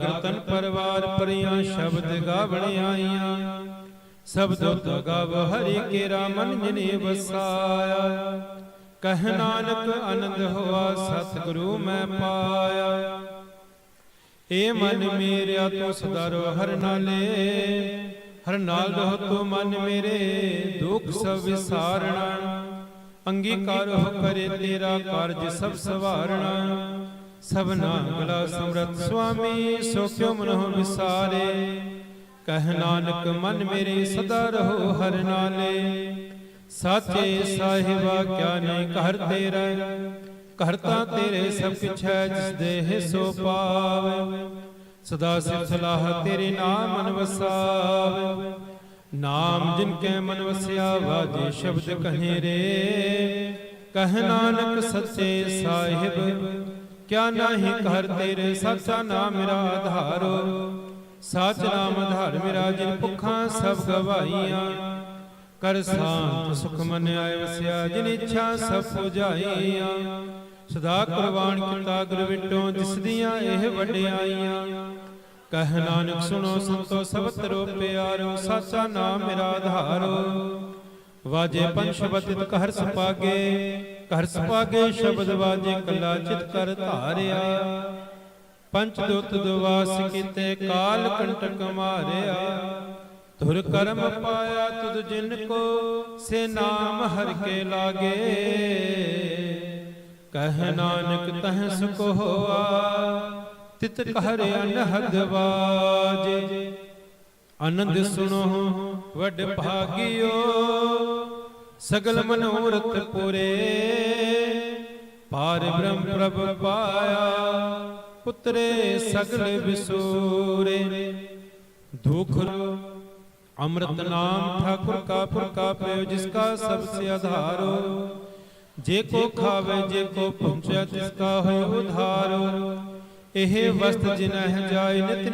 ਕੀਰਤਨ ਪਰਵਾਰ ਪਰਿਆਂ ਸ਼ਬਦ ਗਾਵਣ ਆਈਆਂ। ਸਬਦੋ ਤਾ ਹਰੀ ਕੇਰਾ ਮਨ ਜਿਨੇ ਵਸਾਇਆ। ਕਹਿ ਨਾਨਕ ਆਨੰਦ ਹੋਆ, ਸਤਿਗੁਰੂ ਮੈਂ ਪਾਇਆ। ਏ ਮਨ ਮੇਰਿਆ ਤੂੰ ਸਦਾ ਰੋ, ਹਰ ਨਾਲੇ। ਹਰ ਨਾਲ ਰਹੋ ਤੂੰ ਮਨ ਮੇਰੇ, ਦੁਖ ਸਭ ਵਿਸਾਰਣਾ। ਅੰਗੀਕਾਰ ਹੋ ਕਰੇ ਤੇਰਾ ਕਾਰਜ ਸਭ ਸਵਾਰਣਾ। ਸਭਨਾ ਗਲਾ ਸਮਰਤ ਸੁਆਮੀ, ਸੋ ਕਿਉ ਮਨਹੁ ਵਿਸਾਰੇ? ਕਹਿ ਨਾਨਕ, ਮਨ ਮੇਰੇ ਸਦਾ ਰਹੋ ਹਰ ਨਾਲੇ। ਸਾਚੇ ਸਾਹਿਬਾ, ਕਿਆ ਨਹੀਂ ਘਰ ਤੇਰਾ? ਘਰ ਤਾਂ ਤੇਰੇ ਸਭ ਕੁਛ ਹੈ, ਜਿਸ ਦੇ ਸੋ ਪਾਵੇ। ਸਦਾ ਸਿਰ ਸਲਾਹ ਤੇਰੇ ਨਾਮ ਮਨ ਵਸਾਵੇ ਨਾਮ ਜਿਨ ਕੈ ਮਨ ਵਸਿਆ, ਵਾਜੇ ਸ਼ਬਦ ਕਹੇ ਰੇ। ਕਹਿ ਨਾਨਕ, ਸੱਚੇ ਸਾਹਿਬ ਕਿਆ ਨਾਹੀ ਘਰ ਤੇਰੇ ਸੱਚਾ ਨਾਮ ਮੇਰਾ ਆਧਾਰੋ। ਸੱਚ ਨਾਮ ਆਧਾਰ ਮੇਰਾ ਜਿਨ ਭੁੱਖਾਂ ਸਭ ਗਵਾਈਆਂ ਕਰ ਸਾਂਤ ਸੁਖ ਮਨ ਆਏ ਵਸਿਆ, ਜਿਨ ਇੱਛਾ ਸਭ ਪੁਜਾਈਆਂ। ਸਦਾ ਕੁਰਬਾਨ ਕੀਤਾ ਗੁਰ ਵਿਟੋ, ਜਿਸ ਦੀਆਂ ਇਹ ਵਡਿਆਈਆਂ। ਕਹਿ ਨਾਨਕ ਸੁਣੋ ਸੰਤੋ ਸਬਤ ਰੋ ਪਿਆਰੋ, ਸਾਚਾ ਨਾਮ ਮੇਰਾ ਆਧਾਰੋ। ਵਾਜੇ ਪੰਜ ਸ਼ਬਦ ਤਿਤ ਘਰ ਘਰ ਸੁਪਾਗੇ ਸ਼ਬਦ ਵਾਜੇ ਕੱਲਾ ਚਿਤ ਕਰ ਧਾਰਿਆ। ਪੰਚ ਦੁੱਤ ਦੁਵਾਸ ਕੀਤੇ ਕਾਲ ਕੰਟਕ ਮਾਰਿਆ। ਧੁਰ ਕਰਮ ਪਾਇਆ ਤੁਧ ਜਿਨ ਕੋ, ਸੇ ਨਾਮ ਹਰ ਕੇ ਲਾਗੇ। ਕਹਿ ਨਾਨਕ ਤਹ ਸੁਖ ਹੋਆ ਤਿਤ ਕਹਿ ਅਨਹਦ ਬਾਜੇ ਆਨੰਦ ਸੁਣੋ, ਵੱਡ ਭਾਗਿਓ। ਸਗਲ ਮਨੋਰਥ ਪੁਰੇ। ਪਾਰ ਬ੍ਰਹਮ ਪ੍ਰਭ ਪਾਇਆ, ਪੁੱਤਰੇ ਸਗਲ ਵਿਸੂਰੇ। ਦੁਖ ਅੰਮ੍ਰਿਤ ਨਾਮ ਠਾਕੁਰ ਕਾ ਪੁਰਖਾ ਪਿਓ, ਜਿਸ ਕਾ ਸਭ ਸੇ ਆਧਾਰੋ। ਜੇ ਕੋ ਖਾਵੇ, ਜੇ ਕੋ ਪਹੁੰਚਿਆ, ਤਿਸ ਕਾ ਹੋਇ ਉਧਾਰੋ। ਇਹ ਵਸਤ ਜਿਨਹਿ ਜਾਇ ਨਿਤ